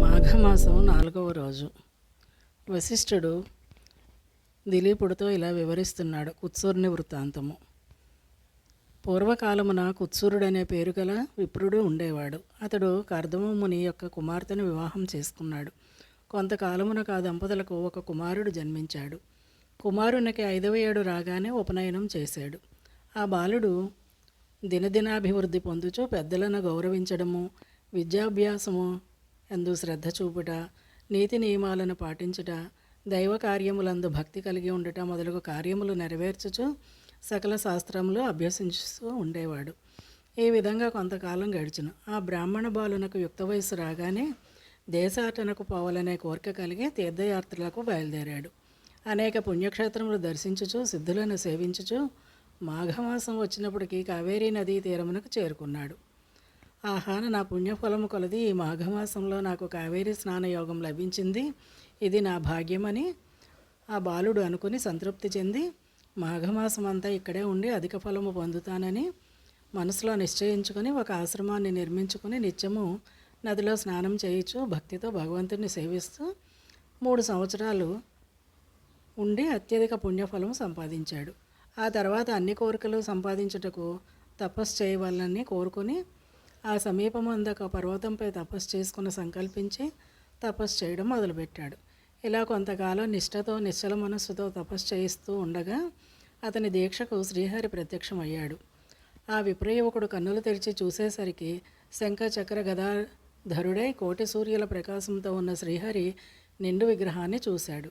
మాఘమాసం నాలుగవ రోజు. వశిష్ఠుడు దిలీపుడితో ఇలా వివరిస్తున్నాడు కుత్సూరుని వృత్తాంతము పూర్వకాలమున కుత్సూరుడనే పేరు గల విప్రుడు ఉండేవాడు. అతడు కర్దమముని యొక్క కుమార్తెను వివాహం చేసుకున్నాడు. కొంతకాలమునకు ఆ దంపతులకు ఒక కుమారుడు జన్మించాడు. కుమారునికి ఐదవ ఏడు రాగానే ఉపనయనం చేశాడు. ఆ బాలుడు దినదినాభివృద్ధి పొందుచు పెద్దలను గౌరవించడము విద్యాభ్యాసము ఎందు శ్రద్ధ చూపుట నీతి నియమాలను పాటించుట దైవ కార్యములందు భక్తి కలిగి ఉండట మొదలగు కార్యములు నెరవేర్చుచు సకల శాస్త్రములు అభ్యసించుతూ ఉండేవాడు. ఈ విధంగా కొంతకాలం గడిచిన. ఆ బ్రాహ్మణ బాలునకు యుక్త వయసు రాగానే దేశాటనకు పోవాలనే కోరిక కలిగి తీర్థయాత్రలకు బయలుదేరాడు. అనేక పుణ్యక్షేత్రములు దర్శించుచు సిద్ధులను సేవించుచు మాఘమాసం వచ్చినప్పటికీ కావేరీ నదీ తీరమునకు చేరుకున్నాడు. ఆహాన నా పుణ్యఫలము కొలది ఈ మాఘమాసంలో నాకు కావేరీ స్నానయోగం లభించింది. ఇది నా భాగ్యమని ఆ బాలుడు అనుకుని సంతృప్తి చెంది మాఘమాసం అంతా ఇక్కడే ఉండి అధిక ఫలము పొందుతానని మనసులో నిశ్చయించుకొని ఒక ఆశ్రమాన్ని నిర్మించుకుని నిత్యము నదిలో స్నానం చేయించు భక్తితో భగవంతుని సేవిస్తూ మూడు సంవత్సరాలు ఉండి అత్యధిక పుణ్యఫలం సంపాదించాడు. ఆ తర్వాత అన్ని కోరికలు సంపాదించుటకు తపస్సు చేయవాలని కోరుకొని ఆ సమీపమంద ఒక పర్వతంపై తపస్సు చేసుకుని సంకల్పించి తపస్సు చేయడం మొదలుపెట్టాడు. ఇలా కొంతకాలం నిష్ఠతో నిశ్చల మనస్సుతో తపస్సు చేయిస్తూ ఉండగా అతని దీక్షకు శ్రీహరి ప్రత్యక్షమయ్యాడు. ఆ విప్రయువకుడు కన్నులు తెరిచి చూసేసరికి శంఖ చక్ర గదాధరుడై కోటి సూర్యుల ప్రకాశంతో ఉన్న శ్రీహరి నిండు విగ్రహాన్ని చూశాడు.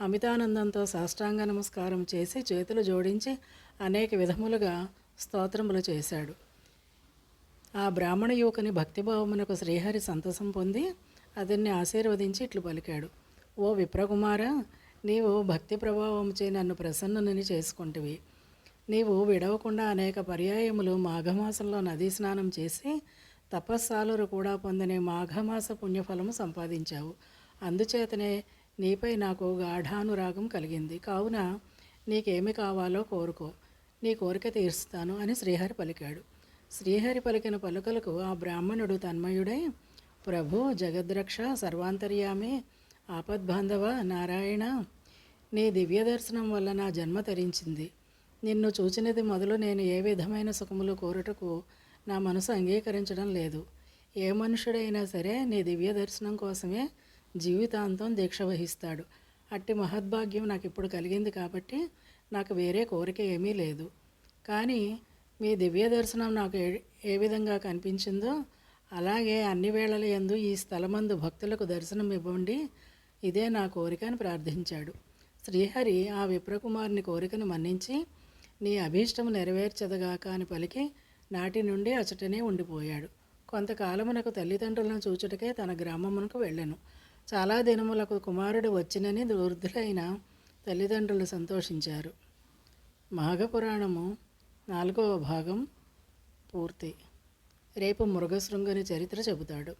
అమితానందంతో సాష్టాంగ నమస్కారం చేసి చేతులు జోడించి అనేక విధములుగా స్తోత్రములు చేశాడు. ఆ బ్రాహ్మణ యువకుని భక్తిభావమునకు శ్రీహరి సంతసం పొంది అతన్ని ఆశీర్వదించి ఇట్లు పలికాడు. ఓ విప్రకుమార నీవు భక్తి ప్రభావంచే నన్ను ప్రసన్నుని చేసుకుంటివి. నీవు విడవకుండా అనేక పర్యాయములు మాఘమాసంలో నదీ స్నానం చేసి తపస్సాలురు కూడా పొందని మాఘమాస పుణ్యఫలము సంపాదించావు. అందుచేతనే నీపై నాకు గాఢానురాగం కలిగింది. కావున నీకేమి కావాలో కోరుకో. నీ కోరిక తీరుస్తాను అని శ్రీహరి పలికాడు. శ్రీహరి పలికిన పలుకలకు ఆ బ్రాహ్మణుడు తన్మయుడై ప్రభు జగద్రక్ష సర్వాంతర్యామి ఆపద్బాంధవ నారాయణ నీ దివ్య దర్శనం వల్ల నా జన్మ తరించింది. నిన్ను చూచినది మొదలు నేను ఏ విధమైన సుఖములు కోరుటకు నా మనసు అంగీకరించడం లేదు. ఏ మనుషుడైనా సరే నీ దివ్య దర్శనం కోసమే జీవితాంతం దీక్ష వహిస్తాడు. అట్టి మహద్భాగ్యం నాకు ఇప్పుడు కలిగింది కాబట్టి నాకు వేరే కోరిక ఏమీ లేదు. కానీ మీ దివ్య దర్శనం నాకు ఏ విధంగా కనిపించిందో అలాగే అన్ని వేళల యందు ఈ స్థలమందు భక్తులకు దర్శనం ఇవ్వండి. ఇదే నా కోరిక అని ప్రార్థించాడు. శ్రీహరి ఆ విప్రకుమారుని కోరికను మన్నించి నీ అభీష్టము నెరవేర్చదగాక అని పలికి నాటి నుండి అచటనే ఉండిపోయాడు. కొంతకాలమునకు తల్లిదండ్రులను చూచుటకే తన గ్రామమునకు వెళ్ళను. చాలా దినములకు కుమారుడు వచ్చినని వృద్ధులైన తల్లిదండ్రులు సంతోషించారు. మాఘపురాణము నాలుగవ భాగం పూర్తి. రేపు మృగశృంగుని చరిత్ర చెబుతాడు.